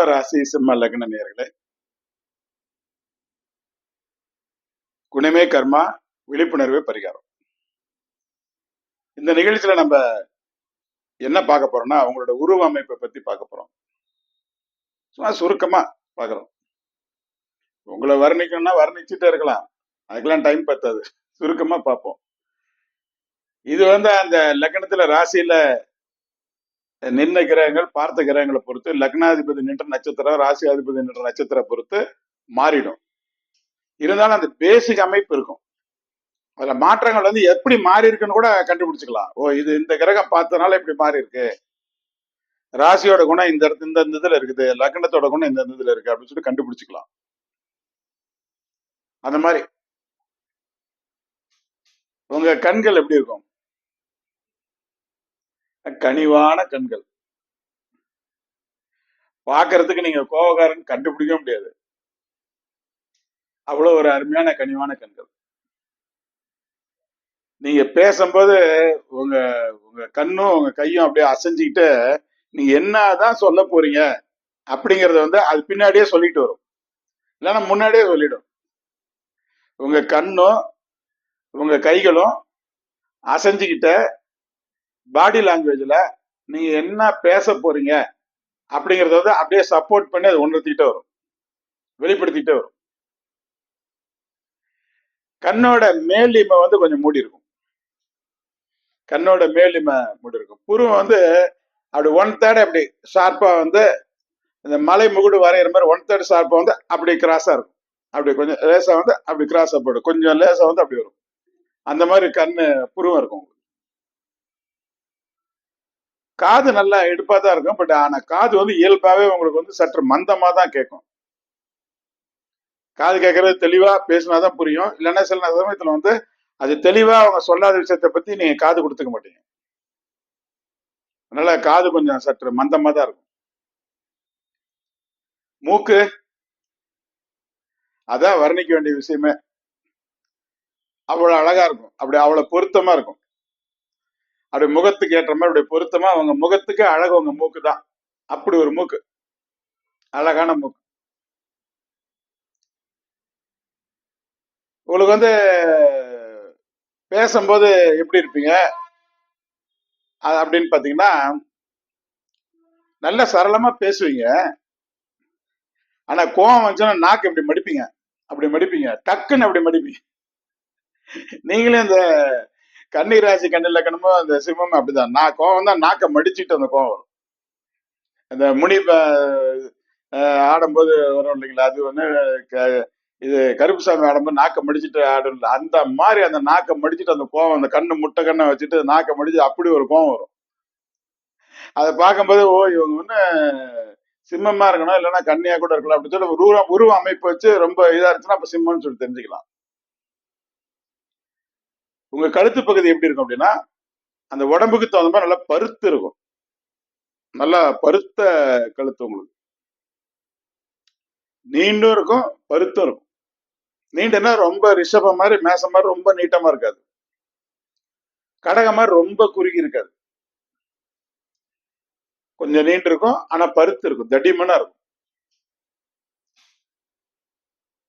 சிம்ம ராசி சிம்ம லக்ன நேர்களே குணமே கர்மா விழிப்புணர்வே பரிகாரம் இந்த நிகழ்ச்சியில நம்ம என்ன பார்க்க போறோம்னா அவங்களோட உருவ அமைப்பை பத்தி பார்க்க போறோம் சும்மா சுருக்கமா பாக்குறோம் உங்களை வர்ணிக்கணும்னா வர்ணிச்சுட்டே இருக்கலாம் அதுக்கெல்லாம் டைம் பத்தாது சுருக்கமா பார்ப்போம் இது வந்து அந்த லக்னத்துல ராசியில நின்ன கிரகங்கள் பார்த்த கிரகங்களை பொறுத்து லக்னாதிபதி நின்ற நட்சத்திரம் ராசியாதிபதி நின்ற நட்சத்திரம் பொறுத்து மாறிடும். இருந்தாலும் அந்த பேசிக் அமைப்பு இருக்கும். அதுல மாற்றங்கள் வந்து எப்படி மாறி இருக்குன்னு கூட கண்டுபிடிச்சுக்கலாம். ஓ இது இந்த கிரகம் பார்த்தனால இப்படி மாறி இருக்கு. ராசியோட குணம் இந்த இடத்து இந்த இந்த இதுல இருக்குது. லக்னத்தோட குணம் இந்த இந்த இதுல இருக்கு அப்படின்னு சொல்லி கண்டுபிடிச்சுக்கலாம். அந்த மாதிரி. உங்க கண்கள் எப்படி இருக்கும்? கனிவான கண்கள். பாக்குறதுக்கு நீங்க கோபக்காரன் கண்டுபிடிக்க முடியாது. அவ்வளவு ஒரு அருமையான கனிவான கண்கள். நீங்க பேசும்போது உங்க உங்க கண்ணும் உங்க கையும் அப்படியே அசைஞ்சுக்கிட்டு நீங்க என்னதான் சொல்ல போறீங்க? அப்படிங்கறத வந்து அது பின்னாடியே சொல்லிட்டு வரும். இல்லைன்னா முன்னாடியே சொல்லிடும். உங்க கண்ணும் உங்க கைகளும் அசைஞ்சுக்கிட்ட பாடி லாங்குவேஜ்ல நீங்கள் என்ன பேச போறீங்க அப்படிங்கறத வந்து அப்படியே சப்போர்ட் பண்ணி அதை உணர்த்திக்கிட்டே வரும். வெளிப்படுத்திக்கிட்டே வரும். கண்ணோட மேலிமை வந்து கொஞ்சம் மூடி இருக்கும். கண்ணோட மேலிமை மூடி இருக்கும். புருவம் வந்து அப்படி ஒன் தேர்ட் அப்படி ஷார்ப்பா வந்து இந்த மலை முகுடு வரைகிற மாதிரி ஒன் தேர்ட் ஷார்ப்பா வந்து அப்படி கிராஸா இருக்கும். அப்படி கொஞ்சம் லேசா வந்து அப்படி கிராஸாக போடும். கொஞ்சம் லேசா வந்து அப்படி வரும். அந்த மாதிரி கண்ணு புருவம் இருக்கும். காது நல்லா எடுப்பா தான் இருக்கும் பட் ஆனா காது வந்து இயல்பாவே உங்களுக்கு வந்து சற்று மந்தமா தான் கேட்கும். காது கேட்கறது தெளிவா பேசினாதான் புரியும். இல்லைன்னா சில சமயத்துல வந்து அது தெளிவா அவங்க சொல்லாத விஷயத்த பத்தி நீங்க காது கொடுத்துக்க மாட்டீங்க. அதனால காது கொஞ்சம் சற்று மந்தமா தான் இருக்கும். மூக்கு அதான் வர்ணிக்க வேண்டிய விஷயமே. அவ்வளவு அழகா இருக்கும். அப்படி அவ்வளவு பொருத்தமா இருக்கும். அப்படி முகத்துக்கு ஏற்ற மாதிரி அப்படி பொருத்தமா அவங்க முகத்துக்கு அழகு உங்க மூக்கு தான் அப்படி ஒரு மூக்கு. அழகான மூக்கு. உங்களுக்கு வந்து பேசும்போது எப்படி இருப்பீங்க? அது அப்படின்னு பாத்தீங்கன்னா நல்ல சரளமா பேசுவீங்க. ஆனா கோவம் வந்துச்சுன்னா நாக்கு இப்படி மடிப்பீங்க? அப்படி மடிப்பீங்க. டக்குன்னு அப்படி மடிப்பீங்க. நீங்களே இந்த கண்ணீர் ராசி கண்ணில் கண்ணுமோ அந்த சிம்மம் அப்படிதான். நான் கோவம் தான் நாக்கை மடிச்சுட்டு அந்த கோவம் வரும். அந்த முனி ஆடும்போது வரும் இல்லைங்களா? அது வந்து க- இது கருப்புசாமி ஆடும்போது நாக்கை மடிச்சுட்டு ஆடும் அந்த மாதிரி அந்த நாக்கை மடிச்சுட்டு அந்த கோவம் அந்த கண்ணு முட்டை கண்ணை வச்சுட்டு நாக்கை மடிச்சு அப்படி ஒரு கோவம் வரும். அதை பார்க்கும்போது ஓ இவங்க வந்து சிம்மமா இருக்கணும் இல்லைன்னா கண்ணியா கூட இருக்கலாம் அப்படின்னு சொல்லி உருவ உருவ அமைப்பு வச்சு ரொம்ப இதா இருந்துச்சுன்னா அப்ப சிம்மம்னு சொல்லி தெரிஞ்சுக்கலாம். உங்க கழுத்து பகுதி எப்படி இருக்கும் அப்படின்னா அந்த உடம்புக்கு தகுந்த மாதிரி நல்லா பருத்து இருக்கும். நல்லா பருத்த கழுத்து உங்களுக்கு. நீண்டும் இருக்கும் பருத்தும் இருக்கும். நீண்டனா ரொம்ப ரிஷபம் மாதிரி மேசம் மாதிரி ரொம்ப நீட்டமா இருக்காது. கடக மாதிரி ரொம்ப குறுகி இருக்காது. கொஞ்சம் நீண்டு இருக்கும் ஆனா பருத்து இருக்கும் தடிமனா இருக்கும்.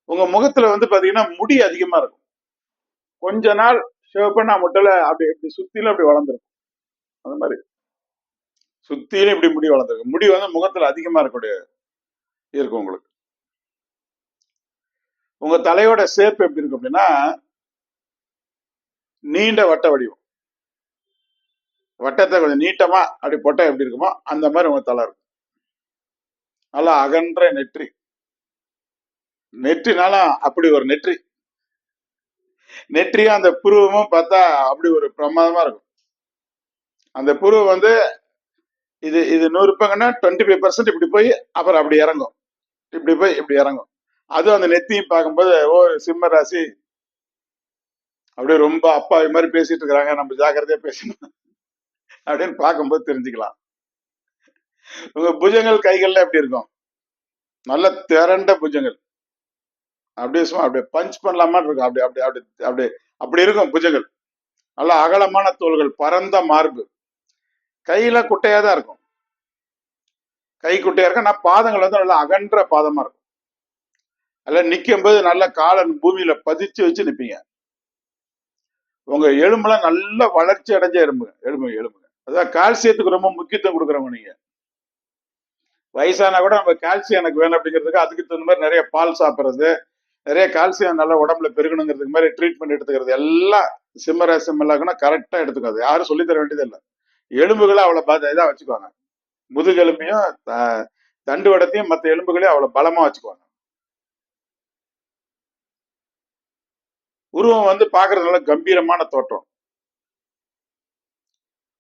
உங்க முகத்துல வந்து பாத்தீங்கன்னா முடி அதிகமா இருக்கும். கொஞ்ச நாள் சிவப்பண்ணா பண்ணா முட்டல அப்படி இப்படி சுத்திலும் அப்படி வளர்ந்துருக்கும். அந்த மாதிரி. சுத்திலும் இப்படி முடி வளர்ந்துருக்கும். முடி வந்து முகத்துல அதிகமா இருக்கக்கூடிய இருக்கும் உங்களுக்கு. உங்க தலையோட சேப் எப்படி இருக்கும் அப்படின்னா நீண்ட வட்ட வடிவம். வட்டத்தை கொஞ்சம் நீட்டமா அப்படி பொட்டை எப்படி இருக்குமோ அந்த மாதிரி உங்க தலை இருக்கும். நல்லா அகன்ற நெற்றி. நெற்றினால அப்படி ஒரு நெற்றி. நெற்றியும் அந்த புருவமும் பார்த்தா அப்படி ஒரு பிரமாதமா இருக்கும். அந்த புருவம் வந்து இது இது நூறு பங்கன்னா டுவெண்ட்டி ஃபைவ் பர்சன்ட் இப்படி போய் அப்புறம் அப்படி இறங்கும். இப்படி போய் இப்படி இறங்கும். அதுவும் அந்த நெத்தியும் பார்க்கும்போது ஓ சிம்ம ராசி. அப்படியே ரொம்ப அப்பாவி மாதிரி பேசிட்டு இருக்கிறாங்க. நம்ம ஜாக்கிரதையா பேசணும். அப்படின்னு பார்க்கும்போது தெரிஞ்சுக்கலாம். உங்க புஜங்கள் கைகள்ல எப்படி இருக்கும்? நல்ல திரண்ட புஜங்கள். அப்படியே சும்மா அப்படியே பஞ்ச் பண்ணலாமான்னு இருக்கும். அப்படி அப்படி அப்படி அப்படி அப்படி இருக்கும் புஜங்கள் நல்லா அகலமான தோள்கள் பரந்த மார்பு. கையில குட்டையா தான் இருக்கும். கை குட்டையா இருக்கும். ஆனா பாதங்கள் வந்து நல்லா அகன்ற பாதமா இருக்கும். அதில் நிற்கும் போது நல்ல காலன் பூமியில பதிச்சு வச்சு நிற்பீங்க உங்க எலும்புலாம் நல்ல வளர்ச்சி அடைஞ்ச எலும்புங்க எலும்பு எலும்புங்க. அதான் கால்சியத்துக்கு ரொம்ப முக்கியத்துவம் கொடுக்குறவங்க நீங்க. வயசானா கூட நம்ம கால்சியம் எனக்கு வேணும் அப்படிங்கிறதுக்கு அதுக்கு தகுந்த மாதிரி நிறைய பால் சாப்பிட்றது நிறைய கால்சியம் நல்லா உடம்புல பெருகணுங்கிறதுக்கு மாதிரி ட்ரீட்மெண்ட் எடுத்துக்கிறது. எல்லாம் சிம்மர சிம்மலாக்குன்னா கரெக்டாக எடுத்துக்காது. யாரும் சொல்லித் தர வேண்டியது இல்லை. எலும்புகளை அவ்வளோ பாத இதா வச்சுக்குவாங்க. முதுகெலும்பையும் த- தண்டு வடத்தையும் மற்ற எலும்புகளையும் அவ்வளோ பலமாக வச்சுக்குவாங்க. உருவம் வந்து பார்க்கறதுனால நல்ல கம்பீரமான தோற்றம்.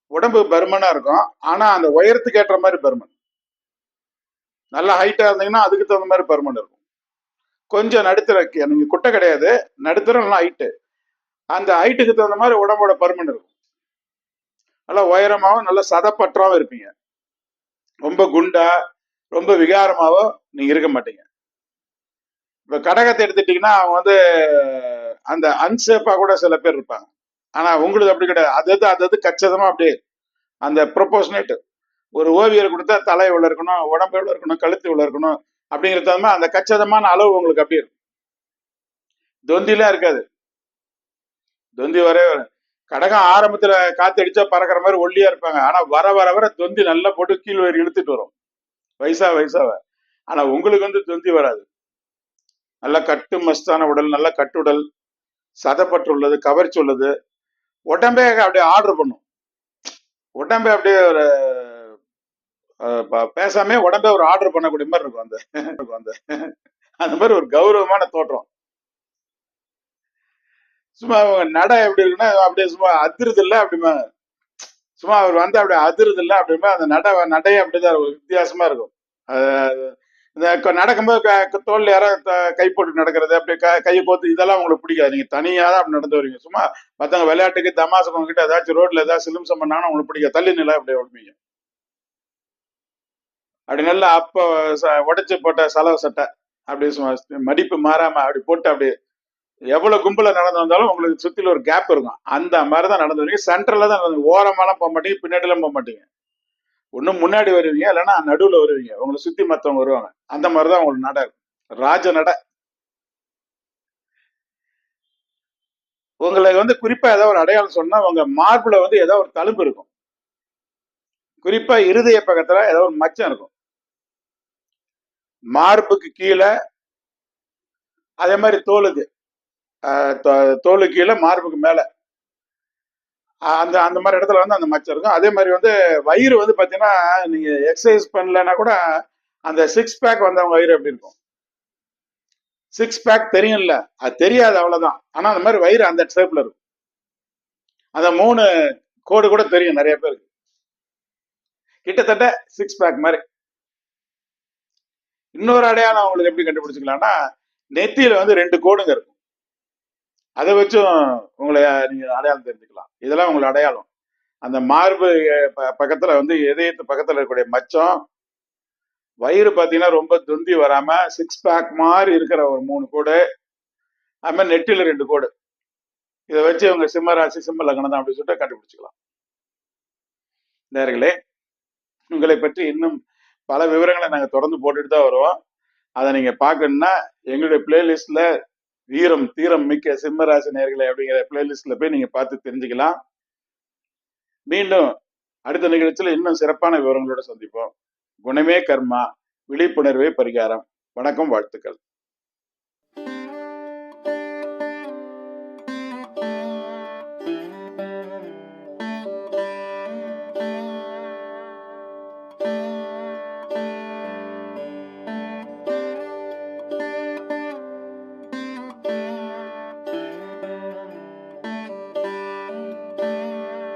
உடம்பு பருமனா இருக்கும். ஆனா அந்த உயரத்துக்கு ஏற்ற மாதிரி பருமன். நல்ல ஹைட்டா இருந்தீங்கன்னா அதுக்கு தகுந்த மாதிரி பருமன் இருக்கும். கொஞ்சம் நடுத்தர நீங்க குட்டை கிடையாது. நடுத்தர நல்லா ஹைட்டு அந்த ஹைட்டுக்கு தகுந்த மாதிரி உடம்போட பருமன் இருக்கும். நல்லா உயரமாகவும் நல்ல சதப்பற்றாவும் இருப்பீங்க. ரொம்ப குண்டா ரொம்ப விகாரமாவோ நீங்க இருக்க மாட்டீங்க. இப்ப கடகத்தை எடுத்துட்டீங்கன்னா அவங்க வந்து அந்த அன்சேப்பா கூட சில பேர் இருப்பாங்க. ஆனா உங்களுக்கு அப்படி கிடையாது. அது அது அது கச்சிதமா அப்படியே அந்த ப்ரொபோஷனேட் ஒரு ஓவியர் கொடுத்தா தலை இவ்வளவு இருக்கணும் உடம்பு எவ்வளோ இருக்கணும் கழுத்து இவ்வளோ இருக்கணும் அப்படிங்கிற தகுந்த அந்த கச்சிதமான அளவு உங்களுக்கு அப்படியே இருக்கும். தொந்திலாம் இருக்காது. தொந்தி வரவே வராது. கடகம் ஆரம்பத்துல காத்தடிச்சா பறக்கிற மாதிரி ஒல்லியா இருப்பாங்க. ஆனா வர வர வர தொந்தி நல்லா போட்டு கீழ் வயிறு இழுத்துட்டு வரும். வயசா வயசாவ ஆனா உங்களுக்கு வந்து தொந்தி வராது. நல்ல கட்டு மஸ்தான உடல் நல்ல கட்டுடல் சதப்பற்று உள்ளது கவர்ச்சி உள்ளது. உடம்பே அப்படியே ஆர்டர் பண்ணும். உடம்பே அப்படியே ஒரு பேசாம உடம்பே ஒரு ஆர்டர் பண்ணக்கூடிய மாதிரி இருக்கும் அந்த இருக்கும் அந்த அந்த மாதிரி ஒரு கௌரவமான தோற்றம். சும்மா அவங்க நடை எப்படி இருக்குன்னா அப்படியே சும்மா அதிருது இல்ல அப்படிமா சும்மா அவர் வந்து அப்படியே அதிருது இல்ல அப்படிமா அந்த நட நடையே அப்படிதான் இருக்கும் வித்தியாசமா இருக்கும். இந்த நடக்கும்போது தோல் யாராவது கை போட்டு நடக்கிறது அப்படியே க- கையை கோத்து இதெல்லாம் உங்களுக்கு பிடிக்காது. நீங்க தனியா தான் அப்படி நடந்து வரீங்க சும்மா மத்தவங்க விளையாட்டுக்கு தமாசுக்கு கிட்ட ஏதாச்சும் ரோட்ல ஏதாவது சிலும் பண்ணாங்கன்னா உங்களுக்கு பிடிக்காது. தள்ளி நிலை அப்படியே விடுவீங்க அப்படி நல்லா அப்போ ச- உடைச்சு போட்ட செலவு சட்டை. அப்படியே மடிப்பு மாறாம அப்படி போட்டு அப்படியே எவ்வளவு கும்பல நடந்து வந்தாலும் உங்களுக்கு சுத்தில ஒரு கேப் இருக்கும். அந்த மாதிரி தான் நடந்து வருவீங்க சென்டர்ல தான் நடந்து ஓரமாலாம் போக மாட்டீங்க. பின்னாடிலாம் போக மாட்டீங்க. ஒன்றும் முன்னாடி வருவீங்க இல்லைன்னா நடுவுல வருவீங்க. உங்களை சுத்தி மத்தவங்க வருவாங்க. அந்த மாதிரி தான் உங்களுக்கு நட இருக்கும். ராஜ நட. உங்களுக்கு வந்து குறிப்பா ஏதாவது ஒரு அடையாளம் சொன்னா உங்க மார்புல வந்து ஏதோ ஒரு தழும்பு இருக்கும். குறிப்பா இருதய பக்கத்துல ஏதோ ஒரு மச்சம் இருக்கும். மார்புக்கு கீழே அதே மாதிரி தோலுக்கு தோலு தோ- தோலுக்கு கீழே மார்புக்கு மேலே. அந்த அந்த மாதிரி இடத்துல வந்து அந்த மச்சம் இருக்கும். அதே மாதிரி வந்து வயிறு வந்து பார்த்தீங்கன்னா நீங்கள் எக்ஸசைஸ் பண்ணலன்னா கூட அந்த சிக்ஸ் பேக் வந்தவங்க வயிறு எப்படி இருக்கும்? சிக்ஸ் பேக் தெரியும்ல. அது தெரியாது அவ்வளோதான் ஆனால் அந்த மாதிரி வயிறு அந்த ஷேப்பில் இருக்கும். அந்த மூணு கோடு கூட தெரியும் நிறைய பேருக்கு. கிட்டத்தட்ட சிக்ஸ் பேக் மாதிரி. இன்னொரு அடையாளம் அவங்களுக்கு எப்படி கண்டுபிடிச்சிக்கலாம்னா நெத்தியில வந்து ரெண்டு கோடுங்க இருக்கும். அதை வச்சும் உங்களை நீங்க அடையாளம் தெரிஞ்சுக்கலாம். இதெல்லாம் உங்களை அடையாளம். அந்த மார்பு ப- பக்கத்துல வந்து இதயத்து பக்கத்துல இருக்கக்கூடிய மச்சம் வயிறு பார்த்தீங்கன்னா ரொம்ப துந்தி வராம சிக்ஸ் பேக் மாதிரி இருக்கிற ஒரு மூணு கோடு அது மாதிரி நெட்டில ரெண்டு கோடு. இதை வச்சு இவங்க சிம்ம ராசி சிம்ம லக்னம் தான் அப்படின்னு சொல்லிட்டு கண்டுபிடிச்சிக்கலாம். நேர்களே உங்களை பற்றி இன்னும் பல விவரங்களை நாங்கள் தொடர்ந்து போட்டுட்டு தான் வருவோம். அதை நீங்கள் பார்க்கணும்னா எங்களுடைய பிளேலிஸ்டில் வீரம் தீரம் மிக்க சிம்மராசி நேர்களை அப்படிங்கிற பிளேலிஸ்டில் போய் நீங்கள் பார்த்து தெரிஞ்சுக்கலாம். மீண்டும் அடுத்த நிகழ்ச்சியில் இன்னும் சிறப்பான விவரங்களோட சந்திப்போம். குணமே கர்மா விழிப்புணர்வே பரிகாரம். வணக்கம் வாழ்த்துக்கள்.